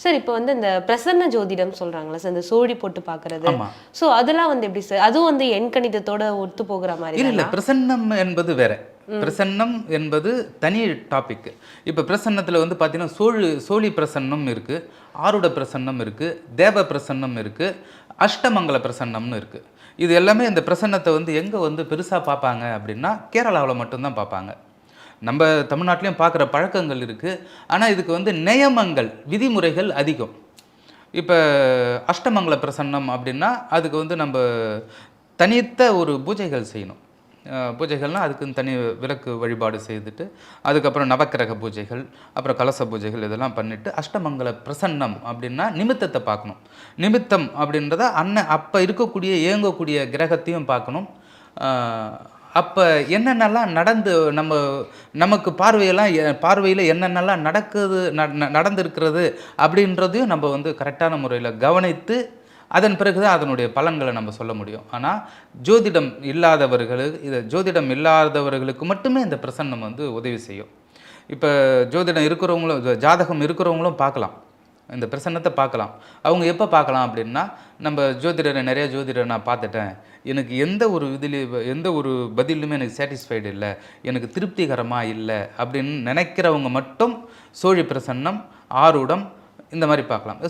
Sir இப்போ வந்து இந்த பிரசன்ன ஜோதிடம் சொல்றாங்களா சார் இந்த சோழி போட்டு பார்க்கறது ஆமா. ஸோ அதெல்லாம் வந்து எப்படி சார்? அதுவும் வந்து எண் கணிதத்தோட ஒத்து போகிற மாதிரி இல்ல பிரசன்னம் என்பது வேற. பிரசன்னம் என்பது தனி டாபிக் இப்போ பிரசன்னத்தில் வந்து பார்த்தீங்கன்னா சோழு சோழி பிரசன்னம் இருக்கு ஆருட பிரசன்னம் இருக்கு தேவ பிரசன்னம் இருக்கு அஷ்டமங்கல பிரசன்னம்னு இருக்கு. இது எல்லாமே இந்த பிரசன்னத்தை வந்து எங்கே வந்து பெருசாக பார்ப்பாங்க அப்படின்னா கேரளாவில் மட்டும்தான் பார்ப்பாங்க நம்ம தமிழ்நாட்டிலையும் பார்க்குற பழக்கங்கள் இருக்குது. ஆனால் இதுக்கு வந்து நியமங்கள் விதிமுறைகள் அதிகம். இப்போ அஷ்டமங்கல பிரசன்னம் அப்படின்னா அதுக்கு வந்து நம்ம தனித்த ஒரு பூஜைகள் செய்யணும். பூஜைகள்னால் அதுக்குன்னு தனி விளக்கு வழிபாடு செய்துட்டு அதுக்கப்புறம் நவக்கிரக பூஜைகள் அப்புறம் கலச பூஜைகள் இதெல்லாம் பண்ணிவிட்டு அஷ்டமங்கல பிரசன்னம் அப்படின்னா நிமித்தத்தை பார்க்கணும். நிமித்தம் அப்படின்றத அன்ன அப்போ இருக்கக்கூடிய இயங்கக்கூடிய கிரகத்தையும் பார்க்கணும். அப்போ என்னென்னலாம் நடந்து நம்ம நமக்கு பார்வையெல்லாம் எ- பார்வையில் என்னென்னலாம் நடக்குது ந- ந- நடந்திருக்கிறது அப்படின்றதையும் நம்ம வந்து கரெக்டான முறையில் கவனித்து அதன் பிறகு தான் அதனுடைய பலன்களை நம்ம சொல்ல முடியும். ஆனால் ஜோதிடம் இல்லாதவர்களுக்கு இதை ஜோதிடம் இல்லாதவர்களுக்கு மட்டுமே இந்த பிரசன்னம் வந்து உதவி செய்யும். இப்போ ஜோதிடம் இருக்கிறவங்களும் ஜாதகம் இருக்கிறவங்களும் பார்க்கலாம். இந்த பிரசன்னத்தை பார்க்கலாம். அவங்க எப்போ பார்க்கலாம் அப்படின்னா நம்ம ஜோதிடரை நிறைய ஜோதிடரை நான் பார்த்துட்டேன். எனக்கு எந்த ஒரு இதுலேயும் எந்த ஒரு பதிலுமே எனக்கு சாட்டிஸ்ஃபைடு இல்லை. எனக்கு திருப்திகரமாக இல்லை அப்படின்னு நினைக்கிறவங்க மட்டும் சோழி பிரசன்னம் ஆரூடம் இந்த மாதிரி பார்க்கலாம்.